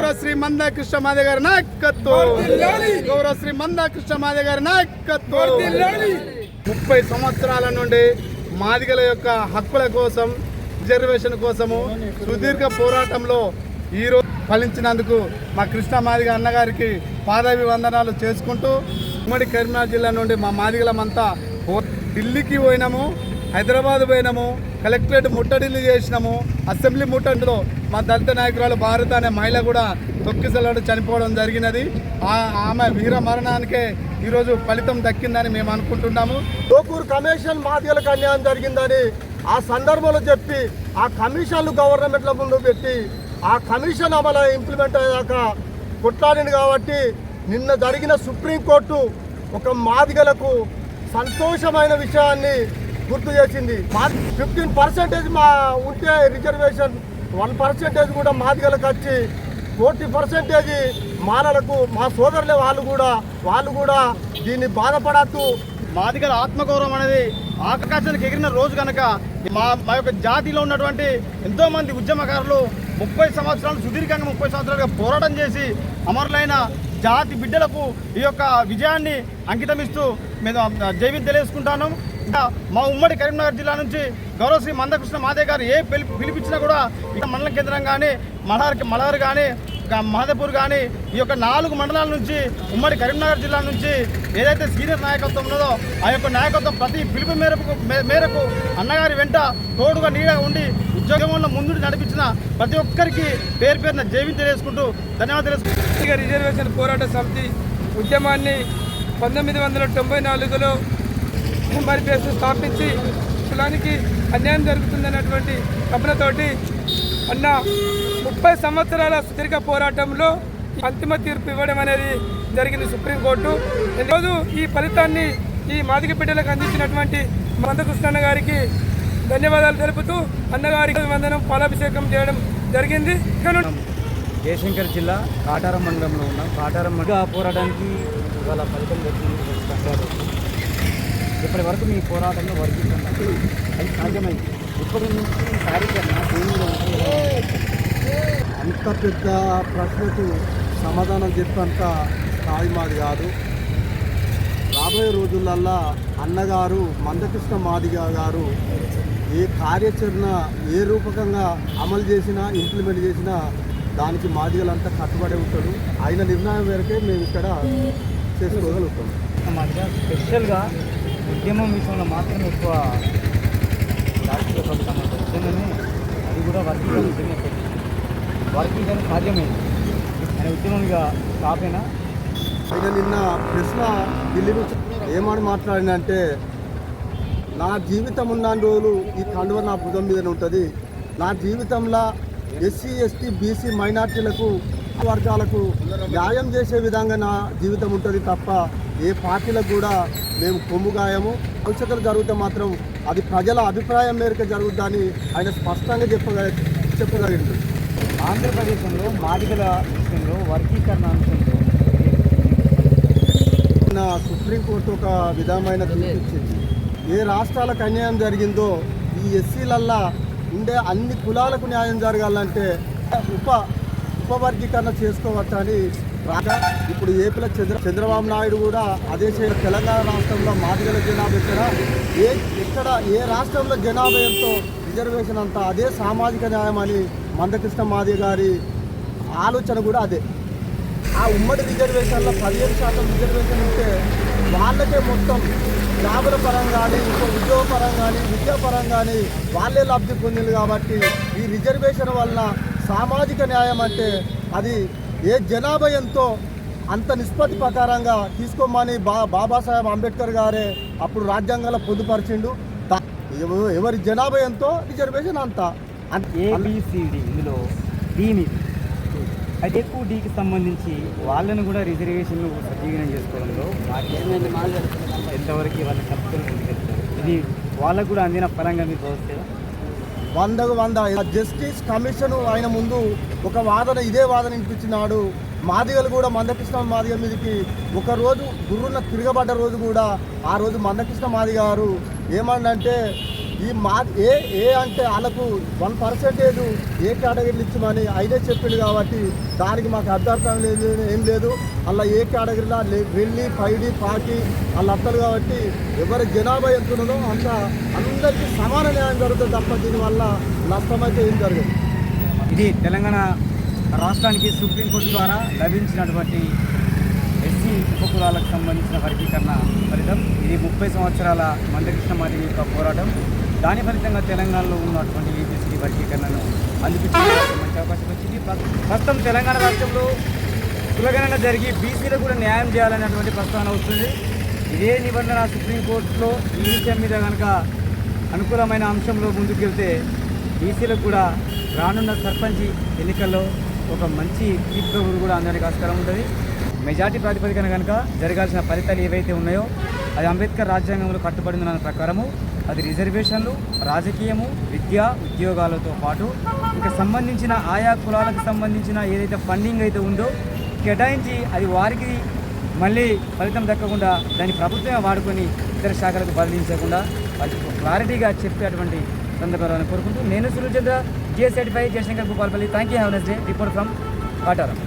గౌరవ శ్రీ మందా కృష్ణ మాదే గారి నాయకత్వం. గౌరవ శ్రీ మందా కృష్ణ మాదే గారి నాయకత్వం. ముప్పై సంవత్సరాల నుండి మాదిగల యొక్క హక్కుల కోసం రిజర్వేషన్ కోసము సుదీర్ఘ పోరాటంలో ఈరోజు ఫలించినందుకు మా కృష్ణ మాదిగ అన్నగారికి పాదాభి వందనాలు చేసుకుంటూ ఉమ్మడి కరీంనగర్ జిల్లా నుండి మా మాదిగలమంతా ఢిల్లీకి పోయినాము హైదరాబాద్ పోయినాము కలెక్టరేట్ ముట్టడిల్లు చేసినాము. అసెంబ్లీ ముట్టడిలో మా దళిత నాయకురాలు భారత అనే మహిళ కూడా తొక్కిసలాడు చనిపోవడం జరిగినది. ఆమె వీర మరణానికే ఈరోజు ఫలితం దక్కిందని మేము అనుకుంటున్నాము. గోకూరు కమిషన్ మాదిగలకు అన్యాయం జరిగిందని ఆ సందర్భంలో చెప్పి ఆ కమిషన్లు గవర్నమెంట్ల ముందు పెట్టి ఆ కమిషన్ అమలు ఇంప్లిమెంట్ అయ్యాక కొట్లాడింది కాబట్టి నిన్న జరిగిన సుప్రీంకోర్టు ఒక మాదిగలకు సంతోషమైన విషయాన్ని గుర్తు చేసింది. ఫిఫ్టీన్ పర్సెంటేజ్ మా ఉంటే రిజర్వేషన్. వన్ పర్సెంటేజ్ కూడా మాదిగలకు వచ్చి ఫోర్టీ పర్సెంటేజ్ మానలకు మా సోదరులే వాళ్ళు కూడా వాళ్ళు కూడా దీన్ని బాధపడద్దు. మాదిగల ఆత్మగౌరవం అనేది ఆకాశానికి ఎగిరిన రోజు కనుక మా మా యొక్క జాతిలో ఉన్నటువంటి ఎంతో మంది ఉద్యమకారులు ముప్పై సంవత్సరాలు సుదీర్ఘంగా ముప్పై సంవత్సరాలుగా పోరాటం చేసి అమరులైన జాతి బిడ్డలకు ఈ యొక్క విజయాన్ని అంకితమిస్తూ మేము జైవిని తెలియజేసుకుంటాను. మా ఉమ్మడి కరీంనగర్ జిల్లా నుంచి గౌరవ శ్రీ మందకృష్ణ మాదే గారు ఏ పిలి పిలిపించినా కూడా ఇక్కడ మండల కేంద్రం కానీ మలహార్ మలహార్ కానీ మహదేపూర్ కానీ ఈ యొక్క నాలుగు మండలాల నుంచి ఉమ్మడి కరీంనగర్ జిల్లా నుంచి ఏదైతే సీనియర్ నాయకత్వం ఉన్నదో ఆ యొక్క నాయకత్వం ప్రతి పిలుపు మేరకు మే- మేరకు అన్నగారి వెంట తోడుగా నీడగా ఉండి ఉద్యోగంలో ముందుకు నడిపించిన ప్రతి ఒక్కరికి పేరు పేరున జైవిని తెలియజేసుకుంటూ ధన్యవాదాలు తెలుసుకుంటూ రిజర్వేషన్ పోరాట సమితి ఉద్యమాన్ని పంతొమ్మిది వందల తొంభై నాలుగులో మరి పేరు స్థాపించి కులానికి అన్యాయం జరుగుతుందన్నటువంటి కపనతోటి అన్న ముప్పై సంవత్సరాల సుదీర్ఘ పోరాటంలో అంతిమ తీర్పు ఇవ్వడం అనేది జరిగింది సుప్రీంకోర్టు. ఈరోజు ఈ ఫలితాన్ని ఈ మాదిక బిడ్డలకు అందించినటువంటి మందకృష్ణ గారికి ధన్యవాదాలు తెలుపుతూ అన్నగారికి వందనం పాలాభిషేకం చేయడం జరిగింది. జయశంకర్ జిల్లా కాటారం మండలంలో ఉన్నాం. కాటారం మండల పోరాటానికి ఇవాళ ఫలితం దక్కింది ఇప్పటి వరకు మీ పోరాటంలో వర్గీకరణ అది సాధ్యమైంది. ఇప్పటి నుంచి కార్యక్రమం? అంత పెద్ద ప్రశ్నకు సమాధానం చెప్పేంత స్థాయి మాది కాదు. రాబోయే రోజులల్లా అన్నగారు మందకృష్ణ మాదిగ గారు ఏ కార్యాచరణ ఏ రూపకంగా అమలు చేసినా ఇంప్లిమెంట్ చేసినా దానికి మాదిగలంతా కట్టుబడి ఉంటాడు. ఆయన నిర్ణయం మేరకే మేము ఇక్కడ చేసుకోగలుగుతాం. మాదిగా స్పెషల్గా ఉద్యమం విషయంలో మాత్రం ఎక్కువ రాజకీయ ప్రభుత్వం ఉద్యమమే అది కూడా వర్గీకరణ ఉద్యమం పెట్టింది. వర్గీకరణ సాధ్యమైంది. ఆయన ఉద్యమం ఇక స్టాప్ నిన్న ప్రశ్న ఢిల్లీ నుంచి ఏమని మాట్లాడినంటే నా జీవితం ఉన్న రోజులు ఈ కండువ నా భుజం మీదనే ఉంటుంది. నా జీవితంలో ఎస్సీ ఎస్టీ బీసీ మైనార్టీలకు వర్గాలకు న్యాయం చేసే విధంగా నా జీవితం ఉంటుంది తప్ప ఏ పార్టీలకు కూడా మేము కొమ్ము గాయము. భవిష్యత్తులో జరిగితే మాత్రం అది ప్రజల అభిప్రాయం మేరకు జరుగుద్దని ఆయన స్పష్టంగా చెప్పగ చెప్పగలిగింది ఆంధ్రప్రదేశ్లో మాదిగల విషయంలో వర్గీకరణ అంశంలో సుప్రీంకోర్టు ఒక విధమైన తీర్పు ఇచ్చింది ఏ రాష్ట్రాలకు అన్యాయం జరిగిందో ఈ ఎస్సీలల్లా ఉండే అన్ని కులాలకు న్యాయం జరగాలంటే ఉప ఉపవర్గీకరణ చేసుకోవచ్చని రాగా ఇప్పుడు ఏపీలో చంద్ర చంద్రబాబు నాయుడు కూడా అదే చే- తెలంగాణ రాష్ట్రంలో మాదిగల జనాభా ఎక్కడ? ఏ ఎక్కడ ఏ రాష్ట్రంలో జనాభా ఎంతో? రిజర్వేషన్ అంతా అదే సామాజిక న్యాయం అని మందకృష్ణ మాదిగ గారి ఆలోచన కూడా అదే. ఆ ఉమ్మడి రిజర్వేషన్లో పదిహేను శాతం రిజర్వేషన్ ఉంటే వాళ్ళకే మొత్తం జాబుల పరంగా కానీ ఇంకో ఉద్యోగ పరంగా కానీ విద్యాపరంగా కానీ వాళ్ళే లబ్ధి పొందింది కాబట్టి ఈ రిజర్వేషన్ వలన సామాజిక న్యాయం అంటే అది ఏ జనాభా ఎంతో అంత నిష్పత్తి ప్రకారంగా తీసుకోమని బా బాబాసాహెబ్ అంబేద్కర్ గారే అప్పుడు రాజ్యాంగంలో పొందుపరిచిండు. ఎవరి జనాభా ఎంతో రిజర్వేషన్ అంత. అంత- ఏబిసిడి ఇందులో డీని అయితే ఎక్కువ డీకి సంబంధించి వాళ్ళని కూడా రిజర్వేషన్ సజీవనం చేసుకోవడంలో మాకు ఎంతవరకు వాళ్ళ ముందుకెళ్తారు ఇది వాళ్ళకు కూడా అందిన పరంగా మీరు వస్తే వందకు వంద. జస్టిస్ కమిషన్ ఆయన ముందు ఒక వాదన ఇదే వాదన వినిపించినాడు. మాదిగలు కూడా మందకృష్ణ మాదిగ మీదకి ఒక రోజు తిరగబడ్డ రోజు కూడా ఆ రోజు మందకృష్ణ మాదిగ గారు ఏమండంటే ఈ మా ఏ ఏ అంటే వాళ్ళకు వన్ పర్సెంటేజ్ ఏ కేటగిరీలు ఇచ్చామని అయినే చెప్పిండు కాబట్టి దానికి మాకు అర్థార్థం లేదు ఏం లేదు. అలా ఏ కేటగిరీలో లే- వెళ్ళి పైడి పాకి వాళ్ళు అత్తలు కాబట్టి ఎవరి జనాభా ఎంత ఉన్నదో అంత అందరికీ సమాన న్యాయం జరుగుతుంది తప్ప దీనివల్ల నష్టమైతే ఏం జరగదు. ఇది తెలంగాణ రాష్ట్రానికి సుప్రీంకోర్టు ద్వారా లభించినటువంటి ఎస్సీ ఉపకులాలకు సంబంధించిన వర్గీకరణ ఫలితం. ఇది ముప్పై సంవత్సరాల మందకృష్ణ మాదిరి యొక్క పోరాటం. దాని ఫలితంగా తెలంగాణలో ఉన్నటువంటి ఏపీసీ వర్గీకరణను అందిపించడానికి అవకాశం వచ్చింది. ప్రస్తుతం తెలంగాణ రాష్ట్రంలో కులగణన జరిగి బీసీలకు కూడా న్యాయం చేయాలనేటువంటి ప్రస్తావన వస్తుంది. ఇదే నిబంధన సుప్రీంకోర్టులో ఈ విషయం మీద కనుక అనుకూలమైన అంశంలో ముందుకెళ్తే బీసీలకు కూడా రానున్న సర్పంచ్ ఎన్నికల్లో ఒక మంచి తీర్పు కూడా అందడానికి ఆస్కారం ఉంటుంది. మెజార్టీ ప్రాతిపదికన కనుక జరగాల్సిన ఫలితాలు ఏవైతే ఉన్నాయో అది అంబేద్కర్ రాజ్యాంగంలో కట్టుబడిందన్న ప్రకారము. అది రిజర్వేషన్లు రాజకీయము విద్య ఉద్యోగాలతో పాటు ఇంకా సంబంధించిన ఆయా కులాలకు సంబంధించిన ఏదైతే ఫండింగ్ అయితే ఉందో కేటాయించి అది వారికి మళ్ళీ ఫలితం దక్కకుండా దాన్ని ప్రభుత్వమే వాడుకొని ఇతర శాఖలకు బదిలించకుండా వాళ్ళకి క్లారిటీగా చెప్పేటువంటి సందర్భాలను కోరుకుంటూ నేను Suruchandra GS certify Jayashankar Bhupalpally. Thank you have nice day report from Kataram